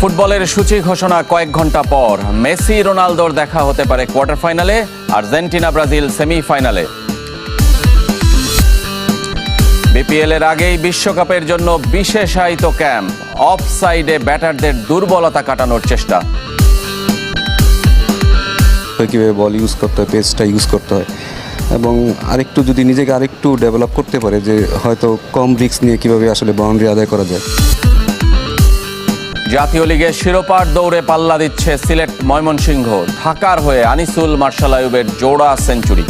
ফুটবলের সূচি ঘোষণা কয়েক ঘণ্টা পর। মেসি, রোনালদোর দেখা হতে পারে কোয়ার্টার ফাইনালে, আর্জেন্টিনা, ব্রাজিল সেমিফাইনালে। বিপিএল এর আগেই বিশ্বকাপের জন্য বিশেষায়িত ক্যাম্প। অফ সাইডে ব্যাটারদের দুর্বলতা কাটানোর চেষ্টা। কীভাবে বল ইউজ করতে হয় পেসটা ইউজ করতে হয়। এবং আরেকটু যদি নিজেকে আরেকটু ডেভেলপ করতে পারে যে হয়তো কম রিস্ক নিয়ে কীভাবে আসলে বাউন্ডারি আদায় করা যায়। জাতীয় লিগে শিরোপার দৌড়ে পাল্লা দিচ্ছে সিলেট ময়মনসিংহ। ঢাকার হয়ে আনিসুল মার্শাল আয়ুবের জোড়া সেঞ্চুরি।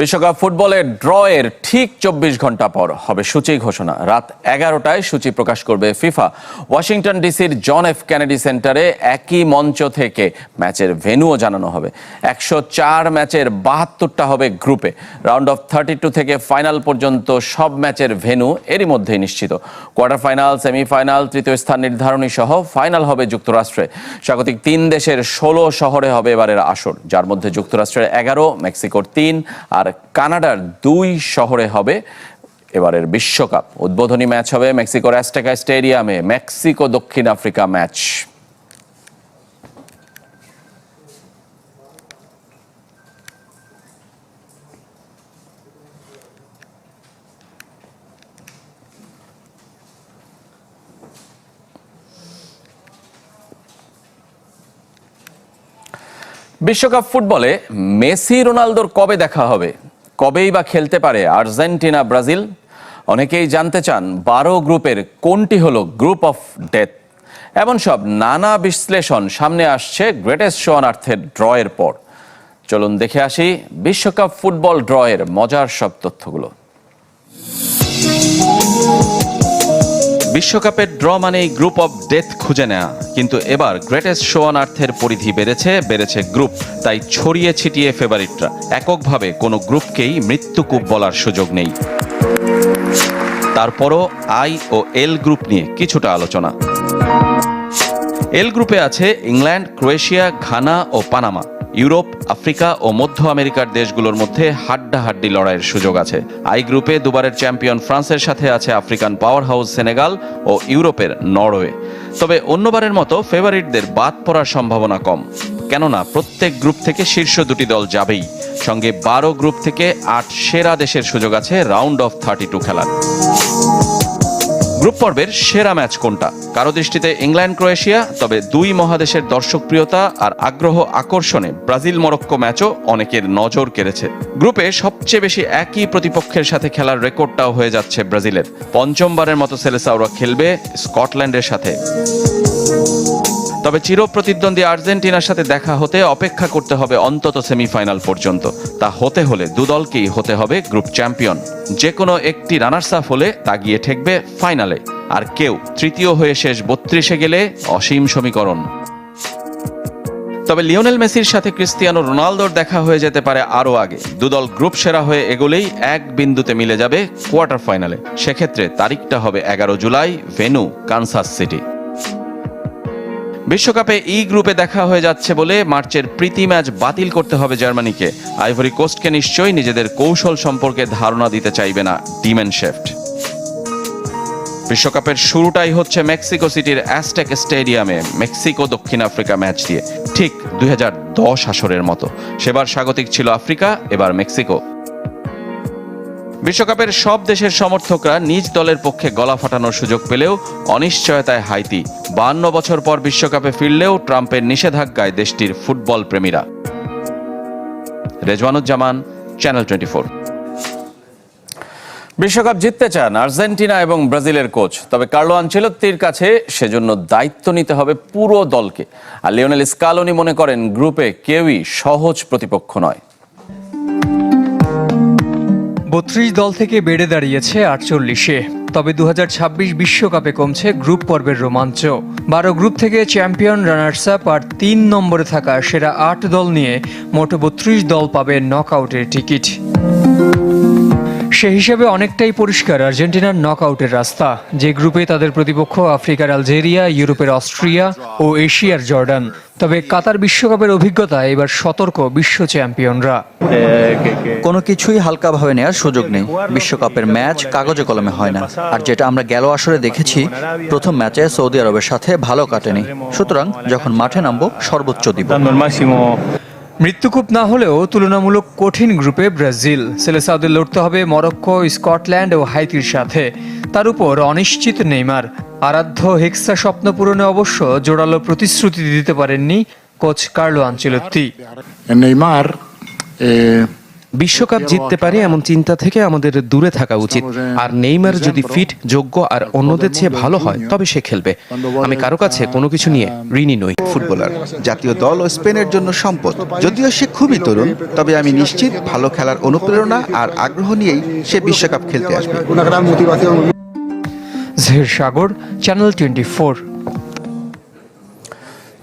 বিশ্বকাপ ফুটবলের ড্রয়ের ঠিক চব্বিশ ঘণ্টা পর হবে সূচি ঘোষণা। রাত এগারোটায় সূচি প্রকাশ করবে ফিফা। ওয়াশিংটন ডিসির জন এফ কেনেডি সেন্টারে একই মঞ্চ থেকে ম্যাচের ভেন্যুও জানানো হবে। একশো চার ম্যাচের বাহাত্তরটা হবে গ্রুপে। রাউন্ড অফ থার্টি টু থেকে ফাইনাল পর্যন্ত সব ম্যাচের ভেন্যু এরই মধ্যেই নিশ্চিত। কোয়ার্টার ফাইনাল, সেমিফাইনাল, তৃতীয় স্থান নির্ধারণী সহ ফাইনাল হবে যুক্তরাষ্ট্রে। স্বাগতিক তিন দেশের ষোলো শহরে হবে এবারের আসর। যার মধ্যে যুক্তরাষ্ট্রের এগারো, মেক্সিকোর তিন আর কানাডার দুই শহরে হবে এবারের বিশ্বকাপ। উদ্বোধনী ম্যাচ হবে মেক্সিকোর অ্যাস্টেকা স্টেডিয়ামে। মেক্সিকো দক্ষিণ আফ্রিকা ম্যাচ। বিশ্বকাপ ফুটবলে মেসি রোনালদোর কবে দেখা হবে? কবেই বা খেলতে পারে আর্জেন্টিনা, ব্রাজিল? অনেকেই জানতে চান বারো গ্রুপের কোনটি হলো গ্রুপ অফ ডেথ। এমন সব নানা বিশ্লেষণ সামনে আসছে গ্রেটেস্ট শোয়ানার্থের ড্রয়ের পর। চলুন দেখে আসি বিশ্বকাপ ফুটবল ড্রয়ের মজার সব তথ্যগুলো। বিশ্বকাপের ড্র মানেই গ্রুপ অফ ডেথ খুঁজে নেয়া। কিন্তু এবার গ্রেটেস্ট শো শোয়ানার্থের পরিধি বেড়েছে বেড়েছে গ্রুপ। তাই ছড়িয়ে ছিটিয়ে ফেভারিটরা। এককভাবে কোনো গ্রুপকেই মৃত্যুকূপ বলার সুযোগ নেই। তারপরও আই ও এল গ্রুপ নিয়ে কিছুটা আলোচনা। এল গ্রুপে আছে ইংল্যান্ড, ক্রোয়েশিয়া, ঘানা ও পানামা। ইউরোপ, আফ্রিকা ও মধ্য আমেরিকার দেশগুলোর মধ্যে হাড্ডাহাড্ডি লড়াইয়ের সুযোগ আছে। আই গ্রুপে দুবারের চ্যাম্পিয়ন ফ্রান্সের সাথে আছে আফ্রিকান পাওয়ার হাউস সেনেগাল ও ইউরোপের নরওয়ে। তবে অন্যবারের মতো ফেভারিটদের বাদ পড়ার সম্ভাবনা কম। কেননা প্রত্যেক গ্রুপ থেকে শীর্ষ দুটি দল যাবেই। সঙ্গে বারো গ্রুপ থেকে আট সেরা দেশের সুযোগ আছে রাউন্ড অফ থার্টি টু খেলার। গ্রুপ পর্বের সেরা ম্যাচ কোনটা? কারও দৃষ্টিতে ইংল্যান্ড, ক্রোয়েশিয়া, তবে দুই মহাদেশের দর্শক প্রিয়তা আর আগ্রহ আকর্ষণে ব্রাজিল মরক্কো ম্যাচও অনেকের নজর কেড়েছে। গ্রুপে সবচেয়ে বেশি একই প্রতিপক্ষের সাথে খেলার রেকর্ডটাও হয়ে যাচ্ছে ব্রাজিলের। পঞ্চমবারের মতো সেলেসাওরা খেলবে স্কটল্যান্ডের সাথে। তবে চিরপ্রতিদ্বন্দ্বী আর্জেন্টিনার সাথে দেখা হতে অপেক্ষা করতে হবে অন্তত সেমিফাইনাল পর্যন্ত। তা হতে হলে দুদলকেই হতে হবে গ্রুপ চ্যাম্পিয়ন। যে কোনো একটি রানার্স আপ হলে তা গিয়ে ঠেকবে ফাইনালে। আর কেউ তৃতীয় হয়ে শেষ বত্রিশে গেলে অসীম সমীকরণ। তবে লিওনেল মেসির সাথে ক্রিস্তিয়ানো রোনালদোর দেখা হয়ে যেতে পারে আরও আগে। দুদল গ্রুপ সেরা হয়ে এগোলেই এক বিন্দুতে মিলে যাবে কোয়ার্টার ফাইনালে। সেক্ষেত্রে তারিখটা হবে এগারো জুলাই, ভেনু, কানসাস সিটি। বিশ্বকাপে ই গ্রুপে দেখা হয়ে যাচ্ছে বলে মার্চের প্রীতি ম্যাচ বাতিল করতে হবে জার্মানিকে। আইভরি কোস্টকে নিশ্চয়ই নিজেদের কৌশল সম্পর্কে ধারণা দিতে চাইবে না ডিমেন শেফট বিশ্বকাপের শুরুটাই হচ্ছে মেক্সিকো সিটির অ্যাস্টেক স্টেডিয়ামে মেক্সিকো দক্ষিণ আফ্রিকা ম্যাচ দিয়ে। ঠিক দুই হাজার দশ আসরের মতো। সেবার স্বাগতিক ছিল আফ্রিকা, এবার মেক্সিকো। বিশ্বকাপের সব দেশের সমর্থকরা নিজ দলের পক্ষে গলা ফাটানোর সুযোগ পেলেও অনিশ্চয়তায় হাইতি। বান্ন বছর পর বিশ্বকাপে ফিরলেও ট্রাম্পের নিষেধাজ্ঞায় দেশটির ফুটবল প্রেমীরা। রেজওয়ানুজ্জামান চ্যানেল টোয়েন্টি ফোর বিশ্বকাপ জিততে চান আর্জেন্টিনা এবং ব্রাজিলের কোচ। তবে কার্লো আনচেলত্তির কাছে সেজন্য দায়িত্ব নিতে হবে পুরো দলকে। আর লিওনেল স্কালোনি মনে করেন, গ্রুপে কেউই সহজ প্রতিপক্ষ নয়। বত্রিশ দল থেকে বেড়ে দাঁড়িয়েছে আটচল্লিশে। তবে দু বিশ্বকাপে কমছে গ্রুপ পর্বের রোমাঞ্চ। বারো গ্রুপ থেকে চ্যাম্পিয়ন রানার্স আপ আর তিন নম্বরে থাকা সেরা আট দল নিয়ে মোট বত্রিশ দল পাবে নক আউটের টিকিট। সে হিসেবে অনেকটাই পরিষ্কার। আর্জেন্টিনার নকআউটের রাস্তা, যে গ্রুপে তাদের প্রতিপক্ষ আফ্রিকার আলজেরিয়া, ইউরোপের অস্ট্রিয়া ও এশিয়ার জর্ডান। তবে কাতার বিশ্বকাপের অভিজ্ঞতা, এবার সতর্ক বিশ্ব চ্যাম্পিয়নরা। কোনো কিছুই হালকাভাবে নেওয়ার সুযোগ নেই। বিশ্বকাপের ম্যাচ কাগজে কলমে হয় না। আর যেটা আমরা গেল আসরে দেখেছি, প্রথম ম্যাচে সৌদি আরবের সাথে ভালো কাটেনি। সুতরাং যখন মাঠে নামবো, সর্বোচ্চ দিব। মৃত্যুকূপ না হলেও তুলনামূলক কঠিন গ্রুপে ব্রাজিল। সেলেসাউদে লড়তে হবে মরক্কো স্কটল্যান্ড ও হাইতির সাথে। তার উপর অনিশ্চিত নেইমার। আরাধ্য হেক্সা স্বপ্ন পূরণে অবশ্য জোরালো প্রতিশ্রুতি দিতে পারেননি কোচ কার্লো আঞ্চলত্তি। eh, বিশ্বকাপ জিততে পারে এমন চিন্তা থেকে আমাদের দূরে থাকা উচিত। আর নেইমার যদি ফিট যোগ্য আর অন্যদের চেয়ে ভালো হয় তবে সে খেলবে। আমি কারও কাছে কোনো কিছু নিয়ে ঋণী নই। ফুটবলার জাতীয় দল ও স্পেনের জন্য সম্পদ। যদিও সে খুবই তরুণ তবে আমি নিশ্চিত ভালো খেলার অনুপ্রেরণা আর আগ্রহ নিয়েই সে বিশ্বকাপ খেলতে আসবে। Sagar channel twenty four.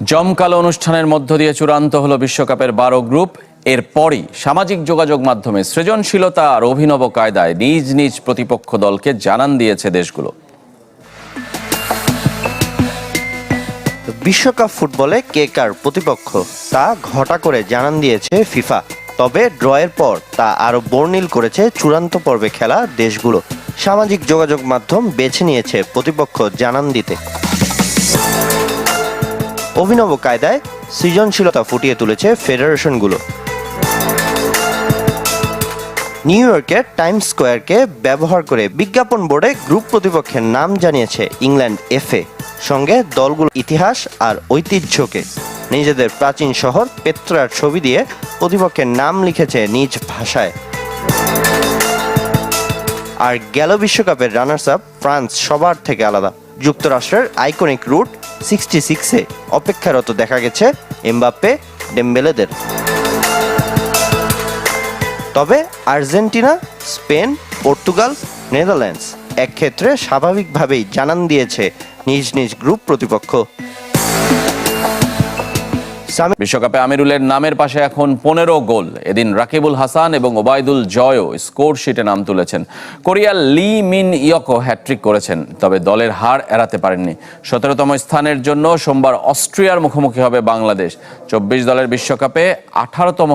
জমকালো অনুষ্ঠানের মধ্য দিয়ে চূড়ান্ত হলো বিশ্বকাপের বারো গ্রুপ। এরপরই সামাজিক যোগাযোগ মাধ্যমে সৃজনশীলতা আর অভিনব কায়দায় নিজ নিজ প্রতিপক্ষ দলকে জানান দিয়েছে দেশগুলো। বিশ্বকাপ ফুটবলে কে কার প্রতিপক্ষ তা ঘটা করে জানান দিয়েছে ফিফা। তবে ড্রয়ের পর তা আরও বর্ণিল করেছে চূড়ান্ত পর্বে খেলা দেশগুলো। সামাজিক যোগাযোগ মাধ্যম বেছে নিয়েছে প্রতিপক্ষ জানান দিতে। অভিনব কায়দায় সৃজনশীলতা ফুটিয়ে তুলেছে ফেডারেশনগুলো। নিউ ইয়র্কের টাইম স্কোয়ারকে ব্যবহার করে বিজ্ঞাপন বোর্ডে গ্রুপ প্রতিপক্ষের নাম জানিয়েছে ইংল্যান্ড এফএ। সঙ্গে দলগুলোর ইতিহাস আর ঐতিহ্যকে। নিজেদের প্রাচীন শহর পেত্রার ছবি দিয়ে প্রতিপক্ষের নাম লিখেছে নিজ ভাষায়। আর গেল বিশ্বকাপের রানার্স আপ ফ্রান্স সবার থেকে আলাদা। যুক্তরাষ্ট্রের আইকনিক রুট সিক্সটি সিক্সে অপেক্ষারত দেখা গেছে এমবাপ্পে, ডেম্বেলেদের। তবে আর্জেন্টিনা, স্পেন, পর্তুগাল, নেদারল্যান্ডস এক ক্ষেত্রে স্বাভাবিকভাবেই জানান দিয়েছে নিজ নিজ গ্রুপ প্রতিপক্ষ। বিশ্বকাপে আমিরুলের নামের পাশে এখন পনেরো গোল। এদিন রাকিবুল হাসান এবং ওবায়দুল জয়ও স্কোর শিটে নাম তুলেছেন। কোরিয়ার লি মিন ইয়কো হ্যাট্রিক করেছেন, তবে দলের হার এড়াতে পারেননি। সতেরোতম স্থানের জন্য সোমবার অস্ট্রিয়ার মুখোমুখি হবে বাংলাদেশ। চব্বিশ দলের বিশ্বকাপে আঠারোতম